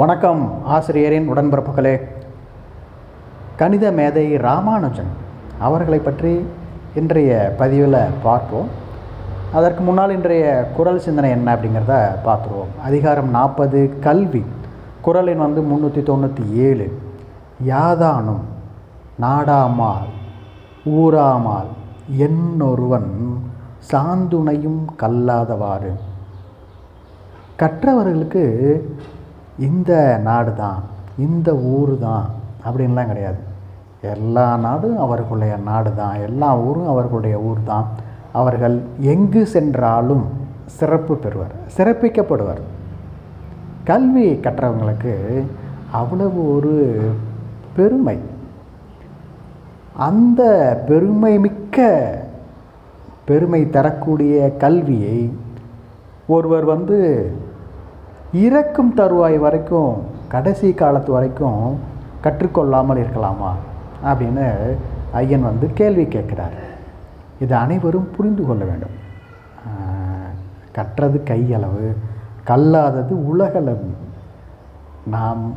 வணக்கம் ஆசிரியரின் உடன்பிறப்புகளே. கணித மேதை ராமானுஜன் அவர்களை பற்றி இன்றைய பதிவில் பார்ப்போம். அதற்கு முன்னால் இன்றைய குரல் சிந்தனை என்ன அப்படிங்கிறத பார்த்துருவோம். அதிகாரம் நாற்பது கல்வி. குரலின் வந்து முந்நூற்றி தொண்ணூற்றி ஏழு. யாதானும் நாடாமால் ஊராமால் என்னொருவன் சாந்துணையும் கல்லாதவாறு. கற்றவர்களுக்கு இந்த நாடு தான் இந்த ஊர் தான் அப்படின்லாம் கிடையாது. எல்லா நாடும் அவர்களுடைய நாடு தான் எல்லா ஊரும் அவர்களுடைய ஊர் தான் அவர்கள் எங்கு சென்றாலும் சிறப்பு பெறுவர் சிறப்பிக்கப்படுவர். கல்வி கற்றவங்களுக்கு அவ்வளவு ஒரு பெருமை. அந்த பெருமை மிக்க பெருமை தரக்கூடிய கல்வியை ஒருவர் வந்து இறக்கும் தருவாய் வரைக்கும் கடைசி காலத்து வரைக்கும் கற்றுக்கொள்ளாமல் இருக்கலாமா? அப்படின்னு ஐயன் வந்து கேள்வி கேட்குறார். இது அனைவரும் புரிந்து கொள்ள வேண்டும். கற்றது கையளவு கல்லாதது உலகளவு. நாம்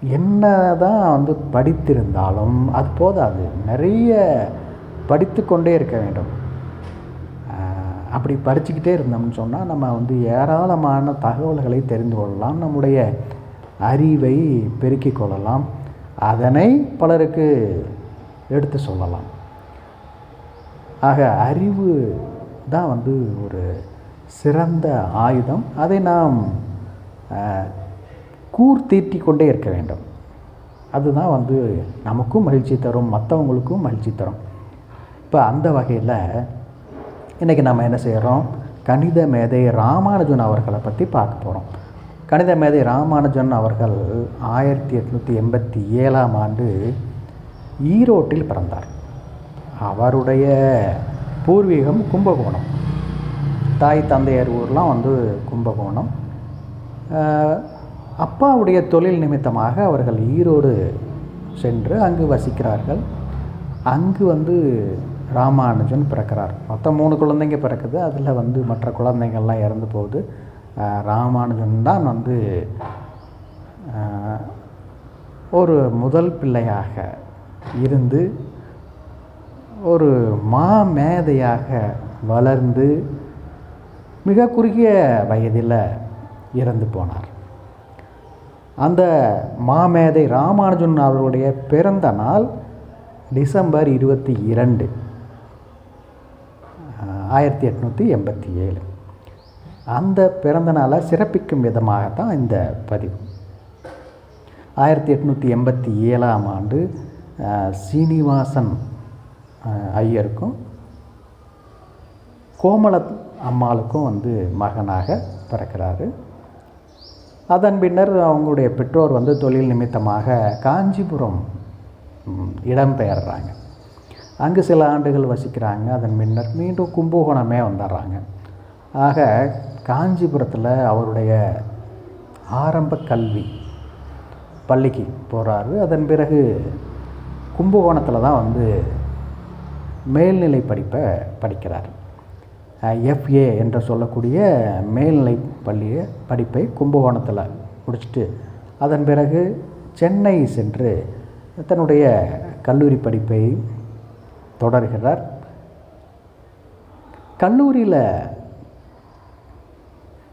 என்ன தான் வந்து படித்திருந்தாலும் அது போதாது. நிறைய படித்து கொண்டே இருக்க வேண்டும். அப்படி படிச்சுக்கிட்டே இருந்தோம்னு சொன்னால் நம்ம வந்து ஏராளமான தகவல்களை தெரிந்து கொள்ளலாம் நம்முடைய அறிவை பெருக்கிக் கொள்ளலாம். அதனை பலருக்கு எடுத்து சொல்லலாம். ஆக அறிவு தான் வந்து ஒரு சிறந்த ஆயுதம். அதை நாம் கூர்த்தீட்டி கொண்டே இருக்க வேண்டும். அதுதான் வந்து நமக்கும் மகிழ்ச்சி தரும் மற்றவங்களுக்கும் மகிழ்ச்சி தரும். இப்போ அந்த வகையில் இன்றைக்கி நம்ம என்ன செய்கிறோம் கணித மேதை ராமானுஜன் அவர்களை பற்றி பார்க்க போகிறோம் கணித மேதை ராமானுஜன் அவர்கள் ஆயிரத்தி எட்நூற்றி எண்பத்தி ஏழாம் ஆண்டு ஈரோட்டில் பிறந்தார். அவருடைய பூர்வீகம் கும்பகோணம். தாய் தந்தையர் ஊர்லாம் வந்து கும்பகோணம். அப்பாவுடைய தொழில் நிமித்தமாக அவர்கள் ஈரோடு சென்று அங்கு வசிக்கிறார்கள். அங்கு வந்து ராமானுஜன் பிறக்கிறார். மொத்தம் மூணு குழந்தைங்க பிறக்குது. அதில் வந்து மற்ற குழந்தைங்கள்லாம் இறந்து போகுது. ராமானுஜன் தான் வந்து ஒரு முதல் பிள்ளையாக இருந்து ஒரு மா மேதையாக வளர்ந்து மிக குறுகிய வயதில் இறந்து போனார். அந்த மாமேதை ராமானுஜன் அவர்களுடைய பிறந்த நாள் டிசம்பர் இருபத்தி இரண்டு ஆயிரத்தி எட்நூற்றி எண்பத்தி ஏழு. அந்த பிறந்த நாளை சிறப்பிக்கும் விதமாகத்தான் இந்த பதிவு. ஆயிரத்தி எட்நூற்றி எண்பத்தி ஏழாம் ஆண்டு சீனிவாசன் ஐயருக்கும் கோமல அம்மாளுக்கும் வந்து மகனாக பிறக்கிறாரு. அதன் பின்னர் அவங்களுடைய பெற்றோர் வந்து தொழில் நிமித்தமாக காஞ்சிபுரம் இடம்பெயர்றாங்க அங்கு சில ஆண்டுகள் வசிக்கிறாங்க. அதன் பின்னர் மீண்டும் கும்பகோணமே வந்துடுறாங்க. ஆக காஞ்சிபுரத்தில் அவருடைய ஆரம்ப கல்வி பள்ளிக்கு போகிறாரு அதன் பிறகு கும்பகோணத்தில் தான் வந்து மேல்நிலை படிப்பை படிக்கிறார். எஃப்ஏ என்று சொல்லக்கூடிய மேல்நிலை பள்ளியை படிப்பை கும்பகோணத்தில் முடிச்சுட்டு அதன் பிறகு சென்னை சென்று தன்னுடைய கல்லூரி படிப்பை தொடர்கிறார். கல்லூரியில்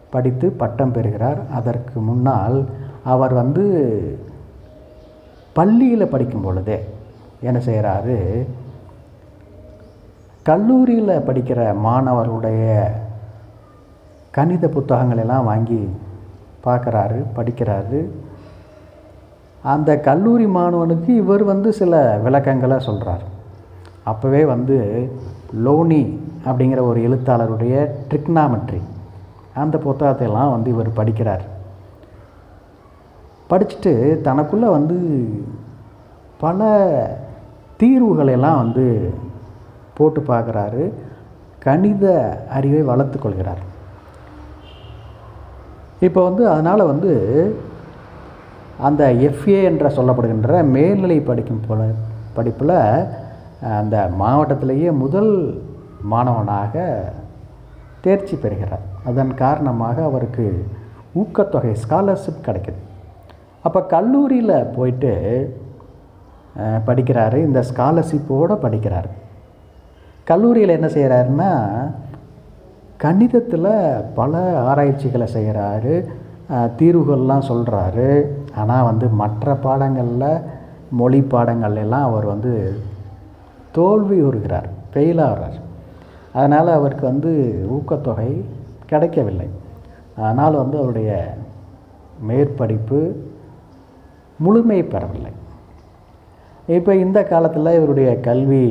படித்து பட்டம் பெறுகிறார். அதற்கு முன்னால் அவர் வந்து பள்ளியில் படிக்கும் பொழுதே என்ன செய்கிறாரு கல்லூரியில் படிக்கிற மாணவர்களுடைய கணித புத்தகங்களெல்லாம் வாங்கி பார்க்குறாரு படிக்கிறாரு. அந்த கல்லூரி மாணவனுக்கு இவர் வந்து சில விளக்கங்களை சொல்கிறார் அப்போவே வந்து லோனி அப்படிங்கிற ஒரு எழுத்தாளருடைய ட்ரிக்னாமெட்ரி அந்த புத்தகத்தை எல்லாம் வந்து இவர் படிக்கிறார். படிச்சுட்டு தனக்குள்ளே வந்து பல தீர்வுகளை எல்லாம் வந்து போட்டு பார்க்குறாரு. கணித அறிவை வளர்த்து கொள்கிறார். இப்போ வந்து அதனால் வந்து அந்த எஃப்ஏ என்ற சொல்லப்படுகின்ற மேல்நிலை படிக்கும் படிப்பில் அந்த மாவட்டத்திலேயே முதல் மாணவனாக தேர்ச்சி பெறுகிறார். அதன் காரணமாக அவருக்கு ஊக்கத்தொகை ஸ்காலர்ஷிப் கிடைக்குது. அப்போ கல்லூரியில் போயிட்டு படிக்கிறாரு இந்த ஸ்காலர்ஷிப்போடு படிக்கிறாரு. கல்லூரியில் என்ன செய்கிறாருன்னா கணிதத்தில் பல ஆராய்ச்சிகளை செய்கிறாரு தீர்வுகள்லாம் சொல்கிறாரு ஆனால் வந்து மற்ற பாடங்களில் மொழி பாடங்கள் எல்லாம் அவர் வந்து தோல்வி உறுகிறார் ஃபெயில் ஆகிறார். அதனால் அவருக்கு வந்து ஊக்கத்தொகை கிடைக்கவில்லை. அதனால் வந்து அவருடைய மேற்படிப்பு முழுமை பெறவில்லை. இப்போ இந்த காலத்தில் இவருடைய கல்வி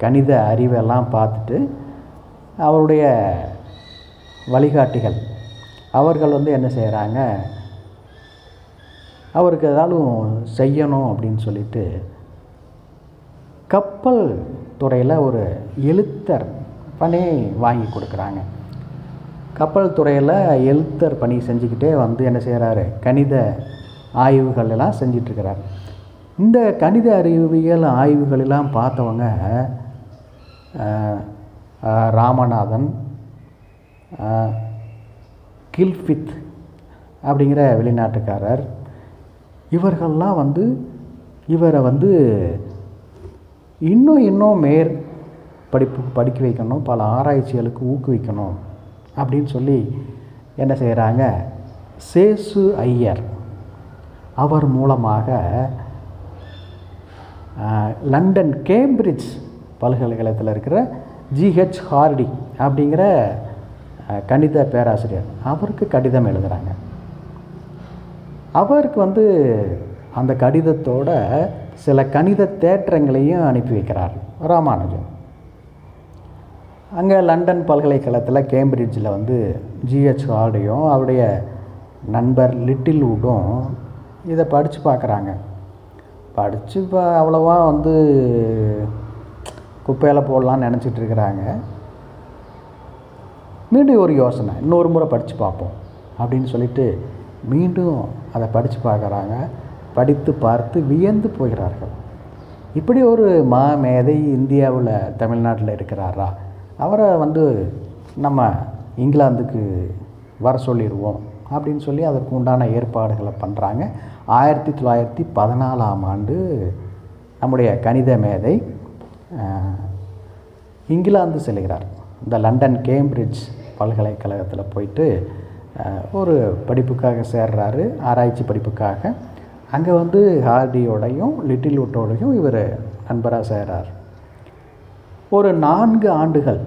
கணித அறிவெல்லாம் பார்த்துட்டு அவருடைய வழிகாட்டிகள் அவர்கள் வந்து என்ன செய்கிறாங்க அவருக்கு ஏதாலும் செய்யணும் அப்படின்னு சொல்லிட்டு கப்பல் துறையில் ஒரு எழுத்தர் பணி வாங்கி கொடுக்குறாங்க. கப்பல் துறையில் எழுத்தர் பணி செஞ்சுக்கிட்டே வந்து என்ன செய்கிறாரு கணித ஆய்வுகள் எல்லாம் செஞ்சிட்ருக்கிறார். இந்த கணித அறிவியல் ஆய்வுகளெல்லாம் பார்த்தவங்க ராமநாதன் கில்ஃபித் அப்படிங்கிற வெளிநாட்டுக்காரர் இவர்கள்லாம் வந்து இவரை வந்து இன்னும் இன்னும் மேற் படிப்பு படிக்க வைக்கணும் பல ஆராய்ச்சிகளுக்கு ஊக்குவிக்கணும் அப்படின்னு சொல்லி என்ன செய்கிறாங்க சேசு ஐயர் அவர் மூலமாக லண்டன் கேம்பிரிட்ஜ் பல்கலைக்கழகத்தில் இருக்கிற ஜிஹெச் ஹார்டி அப்படிங்கிற கணித பேராசிரியர். அவருக்கு கடிதம் எழுதுகிறாங்க அவருக்கு வந்து அந்த கடிதத்தோட சில கணித தேற்றங்களையும் அனுப்பி வைக்கிறார் ராமானுஜன். அங்கே லண்டன் பல்கலைக்கழகத்தில் கேம்பிரிட்ஜில் வந்து ஜிஹெச் ஹார்டையும் அவருடைய நண்பர் லிட்டில் வுட்டும் இதை படித்து பார்க்குறாங்க. படித்து இப்போ அவ்வளோவா வந்து குப்பையில் போடலான்னு நினச்சிட்டு இருக்கிறாங்க. மீண்டும் ஒரு யோசனை இன்னொரு முறை படித்து பார்ப்போம் அப்படின்னு சொல்லிட்டு மீண்டும் அதை படித்து பார்க்குறாங்க. படித்து பார்த்து வியந்து போகிறார்கள். இப்படி ஒரு மாமேதை இந்தியாவில் தமிழ்நாட்டில் இருக்கிறாரா? அவரை வந்து நம்ம இங்கிலாந்துக்கு வர சொல்லிடுவோம் அப்படின்னு சொல்லி அதற்கு உண்டான ஏற்பாடுகளை பண்ணுறாங்க ஆயிரத்தி தொள்ளாயிரத்தி பதினாலாம் ஆண்டு நம்முடைய கணித மேதை இங்கிலாந்து செல்கிறார். இந்த லண்டன் கேம்பிரிட்ஜ் பல்கலைக்கழகத்தில் போயிட்டு ஒரு படிப்புக்காக சேர்றாரு ஆராய்ச்சி படிப்புக்காக. அங்கே வந்து ஹார்டியோடையும் லிட்டில் உட்டோடையும் இவர் நண்பராக சேர்றார். ஒரு நான்கு ஆண்டுகள்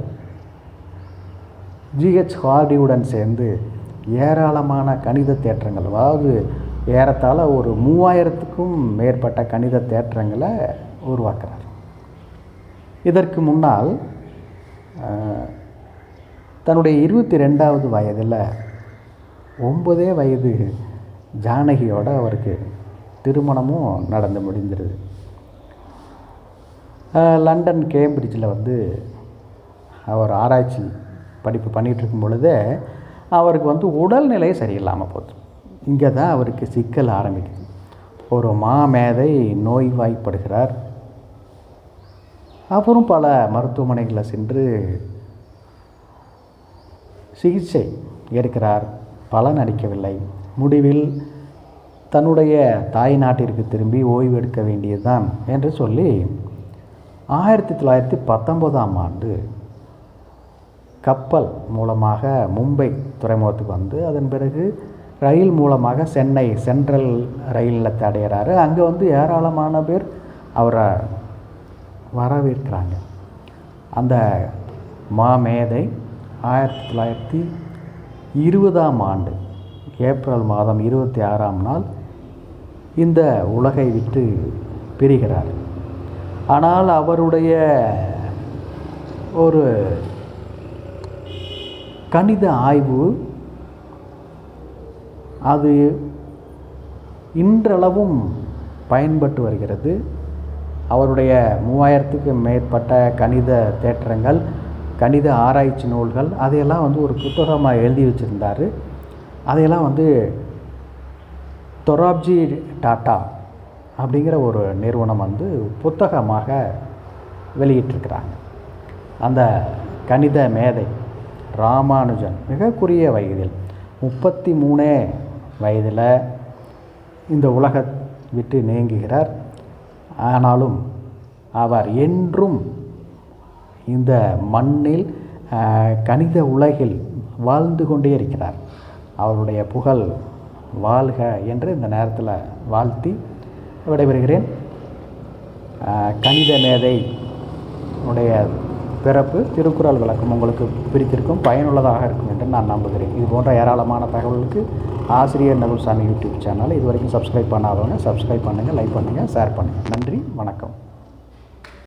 ஜிஹெச் ஹார்டியுடன் சேர்ந்து ஏராளமான கணித தேற்றங்கள் அதாவது ஏறத்தாழ ஒரு மூவாயிரத்துக்கும் மேற்பட்ட கணித தேற்றங்களை உருவாக்குறார். இதற்கு முன்னால் தன்னுடைய இருபத்தி ரெண்டாவது வயதில் ஒன்பதே வயது ஜானகியோட அவருக்கு திருமணமும் நடந்து முடிஞ்சிருது. லண்டன் கேம்பிரிட்ஜில் வந்து அவர் ஆராய்ச்சி படிப்பு பண்ணிகிட்ருக்கும் பொழுதே அவருக்கு வந்து உடல்நிலை சரியில்லாமல் போகுது இங்கே தான் அவருக்கு சிக்கல் ஆரம்பிக்குது. ஒரு மாமேதை நோய்வாய்ப்படுகிறார். அப்புறம் பல மருத்துவமனைகளில் சென்று சிகிச்சை எடுக்கிறார். பலன் அளிக்கவில்லை. முடிவில் தன்னுடைய தாய் நாட்டிற்கு திரும்பி ஓய்வு எடுக்க வேண்டியதுதான் என்று சொல்லி ஆயிரத்தி தொள்ளாயிரத்தி பத்தொம்போதாம் ஆண்டு கப்பல் மூலமாக மும்பை துறைமுகத்துக்கு வந்து அதன் பிறகு ரயில் மூலமாக சென்னை சென்ட்ரல் ரயிலில் தடையிறாரு. அங்கே வந்து ஏராளமான பேர் அவரை வரவேற்கிறாங்க அந்த மாமேதை ஆயிரத்தி தொள்ளாயிரத்தி இருபதாம் ஆண்டு ஏப்ரல் மாதம் இருபத்தி ஆறாம் நாள் இந்த உலகை விட்டு பிரிகிறார். ஆனால் அவருடைய ஒரு கணித ஆய்வு அது இன்றளவும் பயன்பட்டு வருகிறது. அவருடைய மூவாயிரத்துக்கு மேற்பட்ட கணித தேற்றங்கள் கணித ஆராய்ச்சி நூல்கள் அதையெல்லாம் வந்து ஒரு புத்தகமாக எழுதி வச்சுருந்தார். அதையெல்லாம் வந்து தொராப்ஜி டாட்டா அப்படிங்கிற ஒரு நிறுவனம் வந்து புத்தகமாக வெளியிட்டிருக்கிறாங்க. அந்த கணித மேதை ராமானுஜன் மிக குறுகிய வயதில் முப்பத்தி மூணே வயதில் இந்த உலக விட்டு நீங்குகிறார். ஆனாலும் அவர் என்றும் இந்த மண்ணில் கணித உலகில் வாழ்ந்து கொண்டே இருக்கிறார். அவருடைய புகழ் வாழ்க என்று இந்த நேரத்தில் வாழ்த்தி விடைபெறுகிறேன். கணித மேதை உடைய பிறப்பு திருக்குறள் விளக்கம் உங்களுக்கு பிரித்திருக்கும் பயனுள்ளதாக இருக்கும் என்று நான் நம்புகிறேன். இது போன்ற ஏராளமான தகவலுக்கு ஆசிரியர் நகுல்சாமி யூடியூப் சேனலை இது வரைக்கும் சப்ஸ்கிரைப் பண்ணாதவங்க சப்ஸ்கிரைப் பண்ணுங்கள் லைக் பண்ணுங்கள் ஷேர் பண்ணுங்கள் நன்றி வணக்கம்.